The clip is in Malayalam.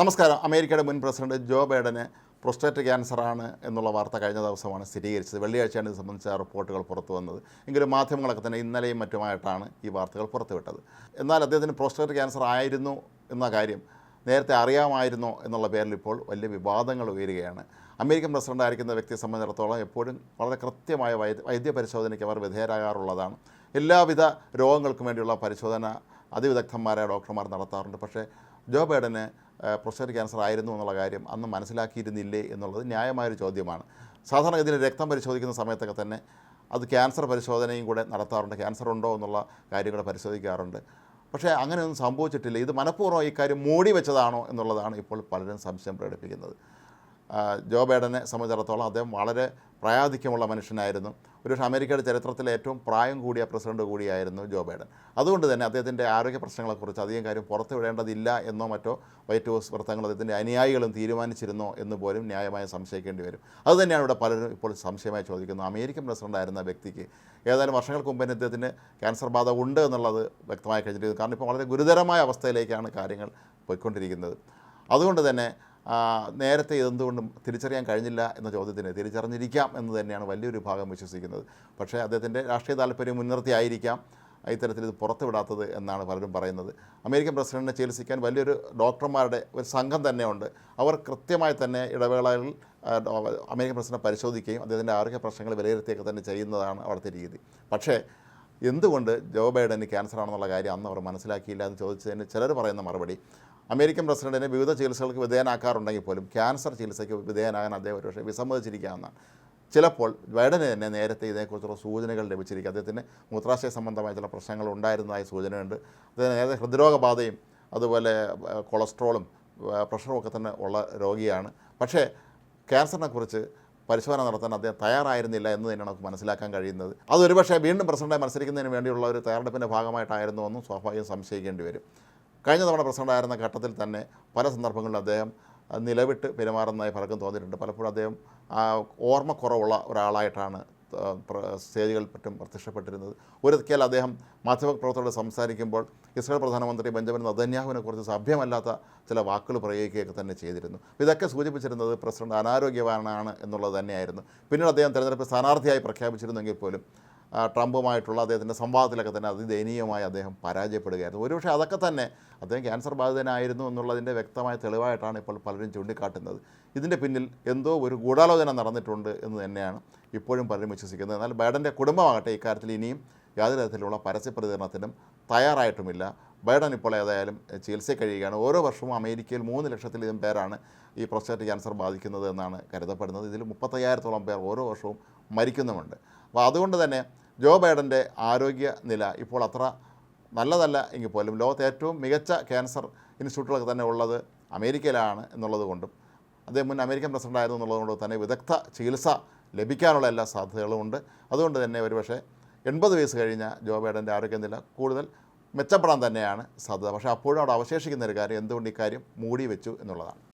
നമസ്കാരം. അമേരിക്കയുടെ മുൻ പ്രസിഡന്റ് ജോ ബൈഡന് പ്രൊസ്റ്റേറ്റ് ക്യാൻസറാണ് എന്നുള്ള വാർത്ത കഴിഞ്ഞ ദിവസമാണ് സ്ഥിരീകരിച്ചത്. വെള്ളിയാഴ്ചയാണ് ഇത് സംബന്ധിച്ച റിപ്പോർട്ടുകൾ പുറത്തു വന്നത്. എങ്കിലും മാധ്യമങ്ങളൊക്കെ തന്നെ ഇന്നലെയും മറ്റുമായിട്ടാണ് ഈ വാർത്തകൾ പുറത്തുവിട്ടത്. എന്നാൽ അദ്ദേഹത്തിന് പ്രൊസ്റ്റേറ്റ് ക്യാൻസർ ആയിരുന്നു എന്ന കാര്യം നേരത്തെ അറിയാമായിരുന്നോ എന്നുള്ള പേരിൽ ഇപ്പോൾ വലിയ വിവാദങ്ങൾ ഉയരുകയാണ്. അമേരിക്കൻ പ്രസിഡന്റ് ആയിരിക്കുന്ന വ്യക്തിയെ സംബന്ധിച്ചിടത്തോളം എപ്പോഴും വളരെ കൃത്യമായ വൈദ്യ വൈദ്യ പരിശോധനയ്ക്ക് അവർ വിധേയരാകാറുള്ളതാണ്. എല്ലാവിധ രോഗങ്ങൾക്കും വേണ്ടിയുള്ള പരിശോധന അതിവിദഗ്ധന്മാരായ ഡോക്ടർമാർ നടത്താറുണ്ട്. പക്ഷേ ജോ ബൈഡന് പ്രൊസ്റ്റേറ്റ് ക്യാൻസർ ആയിരുന്നു എന്നുള്ള കാര്യം അന്ന് മനസ്സിലാക്കിയിരുന്നില്ലേ എന്നുള്ളത് ന്യായമായൊരു ചോദ്യമാണ്. സാധാരണ ഇതിന് രക്തം പരിശോധിക്കുന്ന സമയത്തൊക്കെ തന്നെ അത് ക്യാൻസർ പരിശോധനയും കൂടെ നടത്താറുണ്ട്. ക്യാൻസർ ഉണ്ടോ എന്നുള്ള കാര്യങ്ങൾ പരിശോധിക്കാറുണ്ട്. പക്ഷേ അങ്ങനെയൊന്നും സംഭവിച്ചിട്ടില്ല. ഇത് മനഃപൂർവം ഈ കാര്യം മൂടി വെച്ചതാണോ എന്നുള്ളതാണ് ഇപ്പോൾ പലരും സംശയം പ്രകടിപ്പിക്കുന്നത്. ജോ ബൈഡനെ സംബന്ധിച്ചിടത്തോളം അദ്ദേഹം വളരെ പ്രായാധിക്യമുള്ള മനുഷ്യനായിരുന്നു. ഒരുപക്ഷെ അമേരിക്കയുടെ ചരിത്രത്തിലെ ഏറ്റവും പ്രായം കൂടിയ പ്രസിഡന്റ് കൂടിയായിരുന്നു ജോ ബൈഡൻ. അതുകൊണ്ട് തന്നെ അദ്ദേഹത്തിന്റെ ആരോഗ്യ പ്രശ്നങ്ങളെക്കുറിച്ച് അധികം കാര്യം പുറത്തു വിടേണ്ടതില്ല എന്നോ മറ്റോ വൈറ്റ് ഹൗസ് വൃത്തങ്ങൾ അദ്ദേഹത്തിന്റെ അനുയായികളും തീരുമാനിച്ചിരുന്നോ എന്ന് പോലും ന്യായമായി സംശയിക്കേണ്ടി വരും. അതുതന്നെയാണ് ഇവിടെ പലരും ഇപ്പോൾ സംശയമായി ചോദിക്കുന്നത്. അമേരിക്കൻ പ്രസിഡന്റ് ആയിരുന്ന വ്യക്തിക്ക് ഏതാനും വർഷങ്ങൾക്ക് മുമ്പ് തന്നെ അദ്ദേഹത്തിന് ക്യാൻസർ ബാധ ഉണ്ട് എന്നുള്ളത് വ്യക്തമായി കഴിഞ്ഞിരിക്കുന്നത് കാരണം ഇപ്പോൾ വളരെ ഗുരുതരമായ അവസ്ഥയിലേക്കാണ് കാര്യങ്ങൾ പോയിക്കൊണ്ടിരിക്കുന്നത്. അതുകൊണ്ട് തന്നെ നേരത്തെ ഇതെന്തുകൊണ്ടും തിരിച്ചറിയാൻ കഴിഞ്ഞില്ല എന്ന ചോദ്യത്തിന് തിരിച്ചറിഞ്ഞിരിക്കാം എന്ന് തന്നെയാണ് വലിയൊരു ഭാഗം വിശ്വസിക്കുന്നത്. പക്ഷേ അദ്ദേഹത്തിന്റെ രാഷ്ട്രീയ താല്പര്യം മുൻനിർത്തിയായിരിക്കാം. ഇത്തരത്തിൽ ഇത് പുറത്തുവിടാത്തത് എന്നാണ് പലരും പറയുന്നത്. അമേരിക്കൻ പ്രസിഡന്റിനെ ചികിത്സിക്കാൻ വലിയൊരു ഡോക്ടർമാരുടെ ഒരു സംഘം തന്നെയുണ്ട്. അവർ കൃത്യമായി തന്നെ ഇടവേളകളിൽ അമേരിക്കൻ പ്രസിഡന്റ് പരിശോധിക്കുകയും അദ്ദേഹത്തിന്റെ ആരോഗ്യ പ്രശ്നങ്ങൾ വിലയിരുത്തിയൊക്കെ തന്നെ ചെയ്യുന്നതാണ് അവിടുത്തെ രീതി. പക്ഷേ എന്തുകൊണ്ട് ജോ ബൈഡന് ക്യാൻസർ ആണെന്നുള്ള കാര്യം അന്ന് അവർ മനസ്സിലാക്കിയില്ല എന്ന് ചോദിച്ചതിന് ചിലർ പറയുന്ന മറുപടി അമേരിക്കൻ പ്രസിഡന്റിനെ വിവിധ ചികിത്സകൾക്ക് വിധേയനാക്കാറുണ്ടെങ്കിൽ പോലും ക്യാൻസർ ചികിത്സയ്ക്ക് വിധേയനാകാൻ അദ്ദേഹം ഒരുപക്ഷെ വിസമ്മതിച്ചിരിക്കാവുന്നതാണ്. ചിലപ്പോൾ ബൈഡന് തന്നെ നേരത്തെ ഇതേക്കുറിച്ചുള്ള സൂചനകൾ ലഭിച്ചിരിക്കും. അദ്ദേഹത്തിന് മൂത്രാശയ സംബന്ധമായ ചില പ്രശ്നങ്ങൾ ഉണ്ടായിരുന്നതായി സൂചനയുണ്ട്. അദ്ദേഹം നേരത്തെ ഹൃദ്രോഗബാധയും അതുപോലെ കൊളസ്ട്രോളും പ്രഷറും ഒക്കെ തന്നെ ഉള്ള രോഗിയാണ്. പക്ഷേ ക്യാൻസറിനെ കുറിച്ച് പരിശോധന നടത്താൻ അദ്ദേഹം തയ്യാറായിരുന്നില്ല എന്ന് തന്നെയാണ് നമുക്ക് മനസ്സിലാക്കാൻ കഴിയുന്നത്. അതൊരു പക്ഷേ വീണ്ടും പ്രസിഡന്റായി മത്സരിക്കുന്നതിന് വേണ്ടിയുള്ള ഒരു തയ്യാറെടുപ്പിന്റെ ഭാഗമായിട്ടായിരുന്നു എന്നും സ്വാഭാവികം സംശയിക്കേണ്ടി വരും. കഴിഞ്ഞ തവണ പ്രസിഡന്റായിരുന്ന ഘട്ടത്തിൽ തന്നെ പല സന്ദർഭങ്ങളിലും അദ്ദേഹം നിലവിട്ട് പെരുമാറുന്നതായി പലർക്കും തോന്നിയിട്ടുണ്ട്. പലപ്പോഴും അദ്ദേഹം ഓർമ്മക്കുറവുള്ള ഒരാളായിട്ടാണ് സ്റ്റേജുകളിൽ പറ്റും പ്രത്യക്ഷപ്പെട്ടിരുന്നത്. ഒരിക്കൽ അദ്ദേഹം മാധ്യമപ്രവർത്തകരോട് സംസാരിക്കുമ്പോൾ ഇസ്രായേൽ പ്രധാനമന്ത്രി ബെഞ്ചമിൻ നദന്യാഹുവിനെ കുറിച്ച് സഭ്യമല്ലാത്ത ചില വാക്കുകൾ പ്രയോഗിക്കുകയൊക്കെ തന്നെ ചെയ്തിരുന്നു. ഇതൊക്കെ സൂചിപ്പിച്ചിരുന്നത് പ്രസിഡന്റ് അനാരോഗ്യവാനാണ് എന്നുള്ളത് തന്നെയായിരുന്നു. പിന്നീട് അദ്ദേഹം തെരഞ്ഞെടുപ്പ് സ്ഥാനാർത്ഥിയായി പ്രഖ്യാപിച്ചിരുന്നെങ്കിൽ പോലും ട്രംപുമായിട്ടുള്ള അദ്ദേഹത്തിന്റെ സംവാദത്തിലൊക്കെ തന്നെ അതിദയനീയമായി അദ്ദേഹം പരാജയപ്പെടുകയായിരുന്നു. ഒരുപക്ഷെ അതൊക്കെ തന്നെ അദ്ദേഹം ക്യാൻസർ ബാധിതനായിരുന്നു എന്നുള്ളതിന്റെ വ്യക്തമായ തെളിവായിട്ടാണ് ഇപ്പോൾ പലരും ചൂണ്ടിക്കാട്ടുന്നത്. ഇതിന്റെ പിന്നിൽ എന്തോ ഒരു ഗൂഢാലോചന നടന്നിട്ടുണ്ട് എന്ന് തന്നെയാണ് ഇപ്പോഴും പലരും വിശ്വസിക്കുന്നത്. എന്നാൽ ബൈഡന്റെ കുടുംബമാകട്ടെ ഇക്കാര്യത്തിൽ ഇനിയും യാതൊരു തരത്തിലുള്ള പരസ്യ പ്രതികരണത്തിനും തയ്യാറായിട്ടുമില്ല. ബൈഡൻ ഇപ്പോൾ ഏതായാലും ചികിത്സ കഴിയുകയാണ്. ഓരോ വർഷവും അമേരിക്കയിൽ മൂന്ന് ലക്ഷത്തിലധികം പേരാണ് ഈ പ്രോസ്റ്റേറ്റ് ക്യാൻസർ ബാധിക്കുന്നത് എന്നാണ് കരുതപ്പെടുന്നത്. ഇതിൽ മുപ്പത്തയ്യായിരത്തോളം പേർ ഓരോ വർഷവും മരിക്കുന്നുമുണ്ട്. അപ്പോൾ അതുകൊണ്ട് തന്നെ ജോ ബൈഡന്റെ ആരോഗ്യ നില ഇപ്പോൾ അത്ര നല്ലതല്ല എങ്കിൽ പോലും ലോകത്തെ ഏറ്റവും മികച്ച ക്യാൻസർ ഇൻസ്റ്റിറ്റ്യൂട്ടുകളൊക്കെ തന്നെ ഉള്ളത് അമേരിക്കയിലാണ് എന്നുള്ളത് കൊണ്ടും അദ്ദേഹം മുൻ അമേരിക്കൻ പ്രസിഡന്റ് ആയിരുന്നു എന്നുള്ളതുകൊണ്ട് തന്നെ വിദഗ്ധ ചികിത്സ ലഭിക്കാനുള്ള എല്ലാ സാധ്യതകളും ഉണ്ട്. അതുകൊണ്ട് തന്നെ ഒരുപക്ഷെ എൺപത് വയസ്സ് കഴിഞ്ഞ ജോ ബൈഡന്റെ ആരോഗ്യനില കൂടുതൽ മെച്ചപ്പെടാൻ തന്നെയാണ് സാധ്യത. പക്ഷേ അപ്പോഴും അവിടെ അവശേഷിക്കുന്ന ഒരു കാര്യം എന്തുകൊണ്ട് ഇക്കാര്യം മൂടി വെച്ചു എന്നുള്ളതാണ്.